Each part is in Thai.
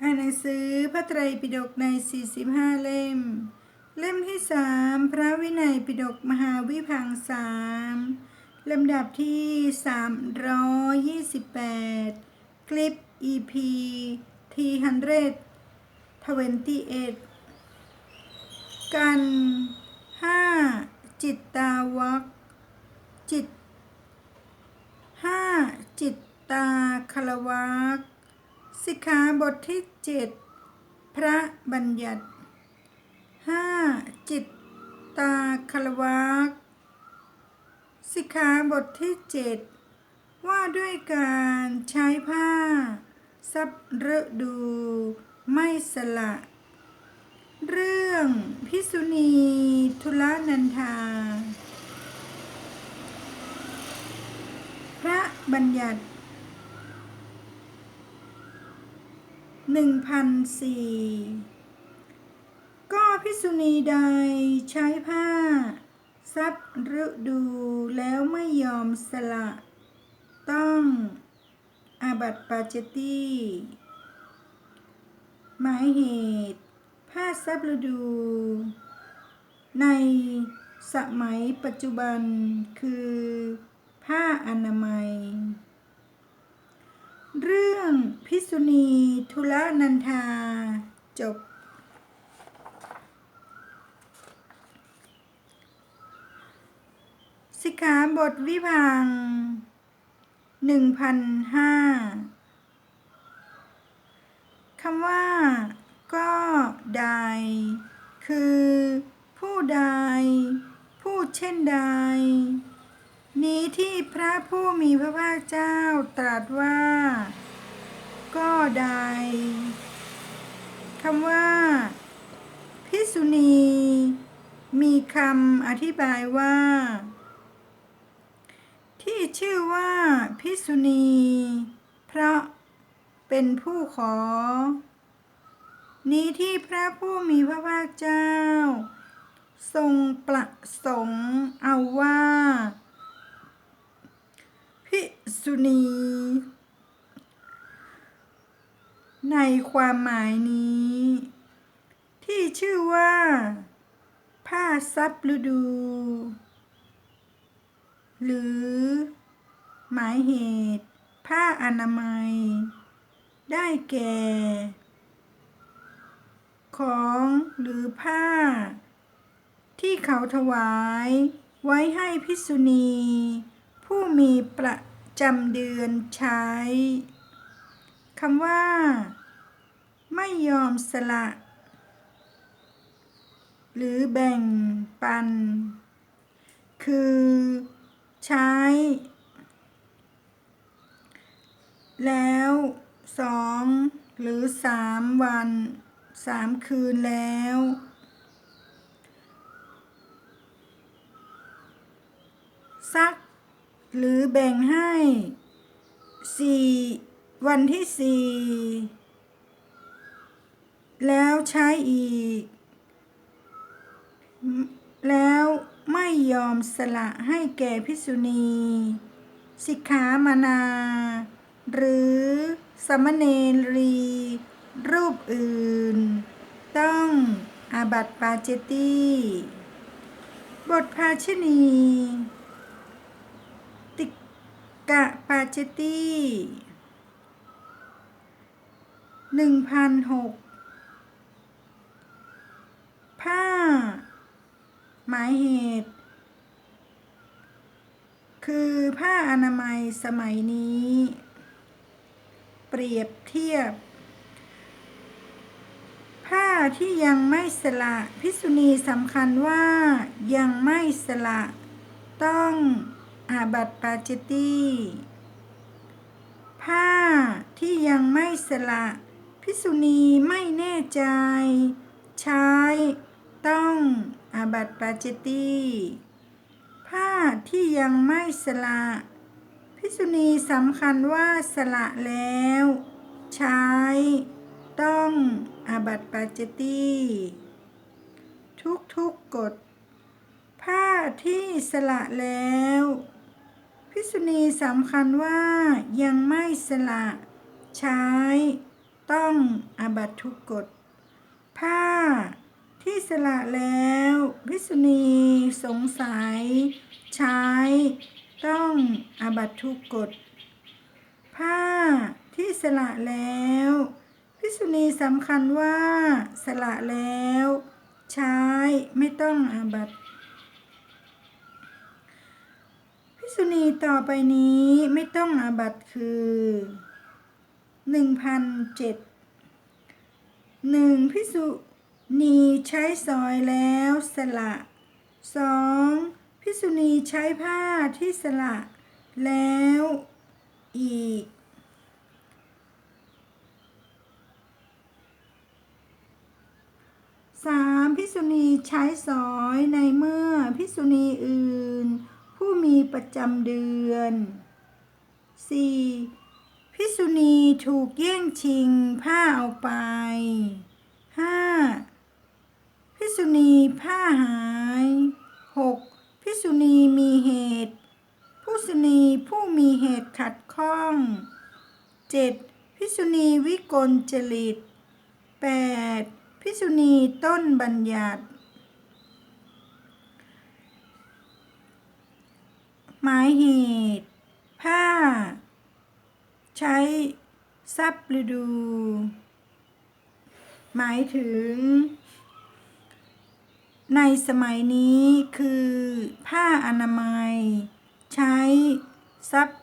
อ่านหนังสือพระไตรปิฎกใน 45 เล่ม เล่มที่สามพระวินัยปิฎกมหาวิพังสามลำดับที่ 328 คลิป EP T 100 28กัน 5 จิตตาวักจิต 5 จิตตาคารวัก สิกขาบทที่เจ็ดพระบัญญัติ 5. จิตตาคารวักสิกขาบทที่เจ็ดว่าด้วยการใช้ผ้าซับฤดู ไม่สละ เรื่องพิสุณีทุลนันทาพระบัญญัติ หนึ่งพันสี่ก็พิสุณีใดใช้ผ้า ซับฤดูแล้วไม่ยอมสละ ต้องอาบัตปาจตีหมายเหตุ ผ้าซับฤดู ในสมัยปัจจุบันคือผ้าอนามัย เรื่องพิสุณีทุลนันทา จบ สิกขาบทวิพังหนึ่งพันห้าคำว่า ก็ใด คือ ผู้ใด ผู้เช่นใด นี้ที่พระผู้มีพระภาคเจ้าตรัสว่า ใดคำว่า พิสุณี มีคำอธิบายว่า ที่ชื่อว่า พิสุณี เพราะเป็นผู้ขอ นี้ที่พระผู้มีพระภาคเจ้า ทรงประสงค์เอาว่า พิสุณี ในความหมายนี้ ที่ชื่อว่า ผ้าซับฤดู หรือ หมายเหตุ ผ้าอนามัย ได้แก่ ของหรือผ้า ที่เขาถวายไว้ให้พิสุณี ผู้มีประจำเดือนใช้ คำว่า ไม่ยอมสละ หรือแบ่งปัน คือใช้ แล้วสองหรือสามวันสามคืนแล้ว ซัก หรือแบ่งให้สี่ วันที่สี่แล้วใช้อีก แล้วไม่ยอมสละให้แก่พิสุณี สิกขามานา หรือสมณเณรี รูปอื่น ต้องอาบัติปาเจตีบทภาชณีติกะปาเจตี หนึ่งพันหกผ้า หมายเหตุ คือผ้าอนามัยสมัยนี้ เปรียบเทียบ ผ้าที่ยังไม่สละพิสุณีสำคัญว่ายังไม่สละต้องอาบัตปาจิตีผ้าที่ยังไม่สละ พิสุณีไม่แน่ใจ ใช้ ต้องอาบัติปาจิตี ผ้าที่ยังไม่สละ พิสุณีสำคัญว่าสละแล้ว ใช้ ต้องอาบัติปาจิตีทุกทุกกฎ ผ้าที่สละแล้ว พิสุณีสำคัญว่ายังไม่สละ ใช้ ต้องอาบัตทุกกฎ ผ้าที่สละแล้วพิษุณีสงสัย ใช้ ต้องอาบัตทุกกฎ ผ้าที่สละแล้วพิษุณีสำคัญว่าสละแล้ว ใช้ไม่ต้องอาบัตพิษุณีต่อไปนี้ไม่ต้องอาบัตคือ หนึ่งพันเจ็ดหนึ่งพิกษุณีใช้ซอยแล้วสละสองพิกษุณีใช้ผ้าที่สละแล้วอีกสามพิกษุณีใช้สอยในเมื่อพิกษุณีอื่น ผู้มีประจำเดือนสี่ พิษุณีถูกแย่งชิงผ้าเอาไปห้าพิษุณีผ้าหายหกพิษุณีมีเหตุผู้ษุณีผู้มีเหตุขัดข้องเจ็ดพิษุณีวิกลจริตแปดพิษุณีต้นบัญญัติหมายเหตุ ผ้า ใช้ทรัพย์ฤดู หมายถึง ในสมัยนี้คือผ้าอนามัย ใช้ทรัพย์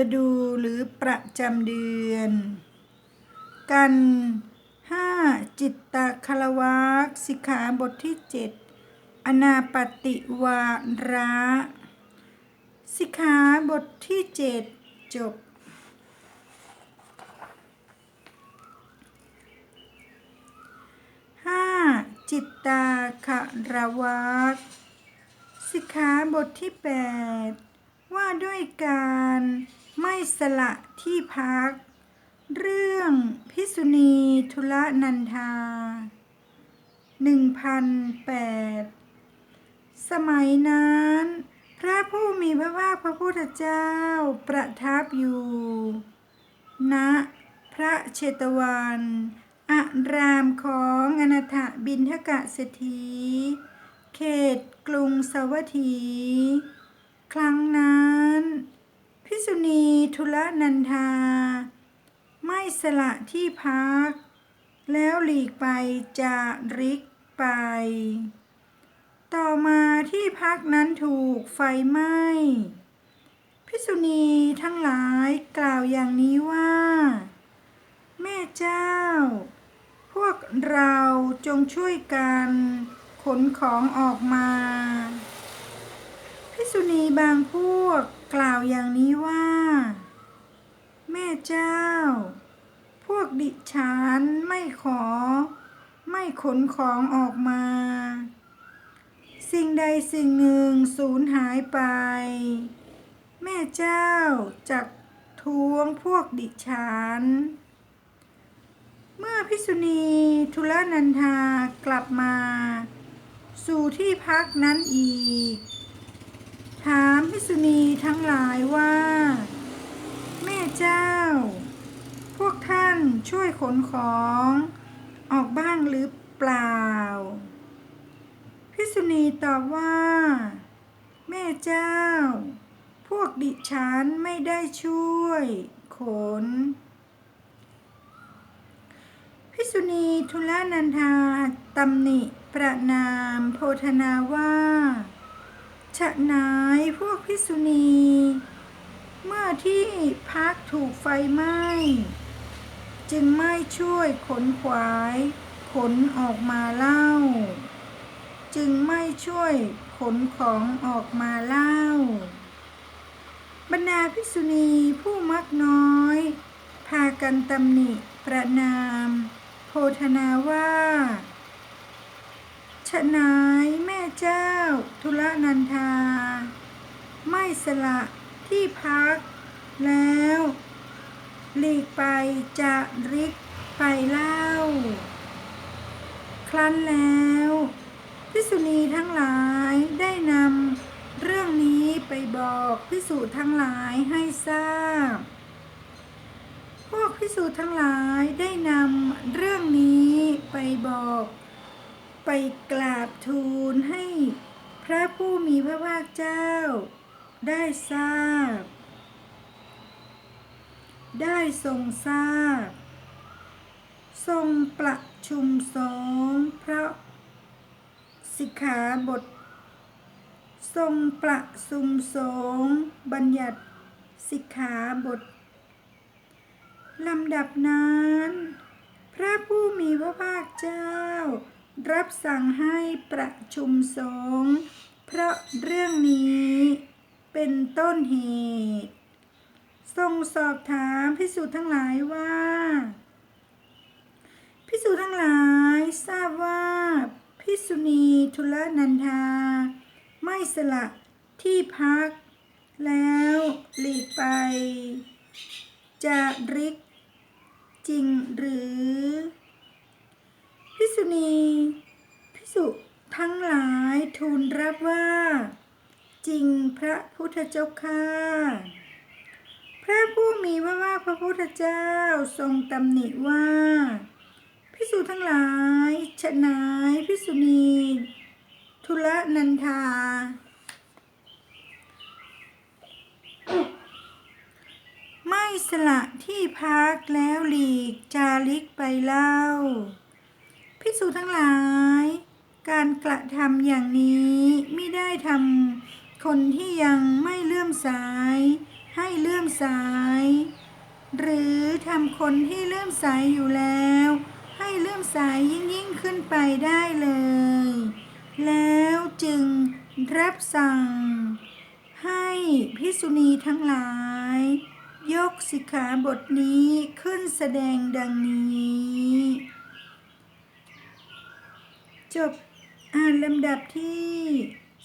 ฤดูหรือประจำเดือน กันห้าจิตตะคารวักสิกขาบทที่เจ็ดอนาปฏิวาระ สิกขาบทที่เจ็ดจบ ห้า จิตตาคารวักสิกขาบทที่แปดว่าด้วยการไม่สละที่พัก เรื่องพิกษุณีทุลนันทาหนึ่งพันแปดสมัยนั้น พระผู้มีพระภาคพระพุทธเจ้าประทับอยู่ณพระเชตวัน อารามของอนาถบินทกะเศรษฐี เขตกรุงสวัสถีครั้งนั้น พิกษุณีทุลนันทา ไม่สละที่พัก แล้วหลีกไปจากริกไป ต่อมาที่พักนั้นถูกไฟไหม้พิกษุณีทั้งหลายกล่าวอย่างนี้ว่า แม่เจ้า พวกเราจงช่วยกันขนของออกมาพิกษุณีบางพวกกล่าวอย่างนี้ว่า แม่เจ้า พวกดิฉันไม่ขอ ไม่ขนของออกมา สิ่งใดสิ่งหนึ่งสูญหายไป แม่เจ้าจักท้วงพวกดิฉัน เมื่อพิษุณีทุลนันทากลับมา สู่ที่พักนั้นอีก ถามพิษุณีทั้งหลายว่า แม่เจ้า พวกท่านช่วยขนของออกบ้างหรือเปล่า พิษุณีตอบว่า แม่เจ้า พวกดิฉันไม่ได้ช่วยขน ษุณีทุลานันทาตำหนิ ประนาม โพธนาว่า ฉะนายพวกพิษุณี เมื่อที่พักถูกไฟไหม้ จึงไม่ช่วยขนขวาย ขนออกมาเล่า จึงไม่ช่วยขนของออกมาเล่า บรรดาภิษุณีผู้มักน้อย พากันตำหนิประนาม พธนาว่าฉะนายแม่เจ้าทุลนันทา ไม่สละที่พักแล้ว หลีกไปจะริกไปเล่า ครั้นแล้วพิกษุณีทั้งหลายได้นำเรื่องนี้ไปบอกพิสุทั้งหลายให้ทราบ วกพิสูจน์ทั้งหลายได้นำเรื่องนี้ไปบอกไปกราบทูลให้พระผู้มีพระภาคเจ้า ได้ทราบ ได้ทรงทราบ ทรงประชุมสงฆ์เพราะสิกขาบท ทรงประชุมสงฆ์บัญญัติสิกขาบท ลำดับนั้น พระผู้มีพระภาคเจ้า รับสั่งให้ประชุมสงฆ์เพราะเรื่องนี้เป็นต้นเหตุ ทรงสอบถามพิสูจน์ทั้งหลายว่าพิสูจน์ทั้งหลายทราบว่า พิสุณีทุลนันทา ไม่สละที่พัก แล้วหลีกไป จะริก จริงหรือ พิสุณี พิสุทั้งหลายทูลรับว่า จริงพระพุทธเจ้าข้าพระผู้มีพระภาคพระพุทธเจ้าทรงตำหนิว่าพิสูจทั้งหลาย ฉนายพิสุณี ทุลนันทา ไม่ สละที่พักแล้วหลีกจาริกไปเล่า พิสูจทั้งหลาย การกระทำอย่างนี้ไม่ได้ทำคนที่ยังไม่เลื่อมสาย ให้เลื่อมสาย หรือทำคนที่เลื่อมสายอยู่แล้ว ให้เลื่อมสายยิ่งยิ่งขึ้นไปได้เลย แล้วจึงรับสั่ง ให้พิสุณีทั้งหลาย ยกสิกขาบทนี้ขึ้นแสดงดังนี้ จบอ่านลำดับที่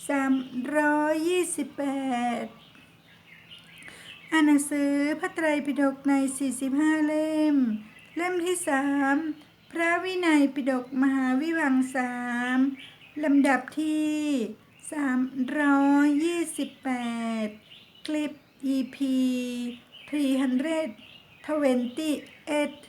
328 อ่านหนังสือพระไตรปิฎกใน 45 เล่ม เล่มที่ 3 พระวินัยปิฎกมหาวิวังสามลำดับที่ 328 คลิป EP 328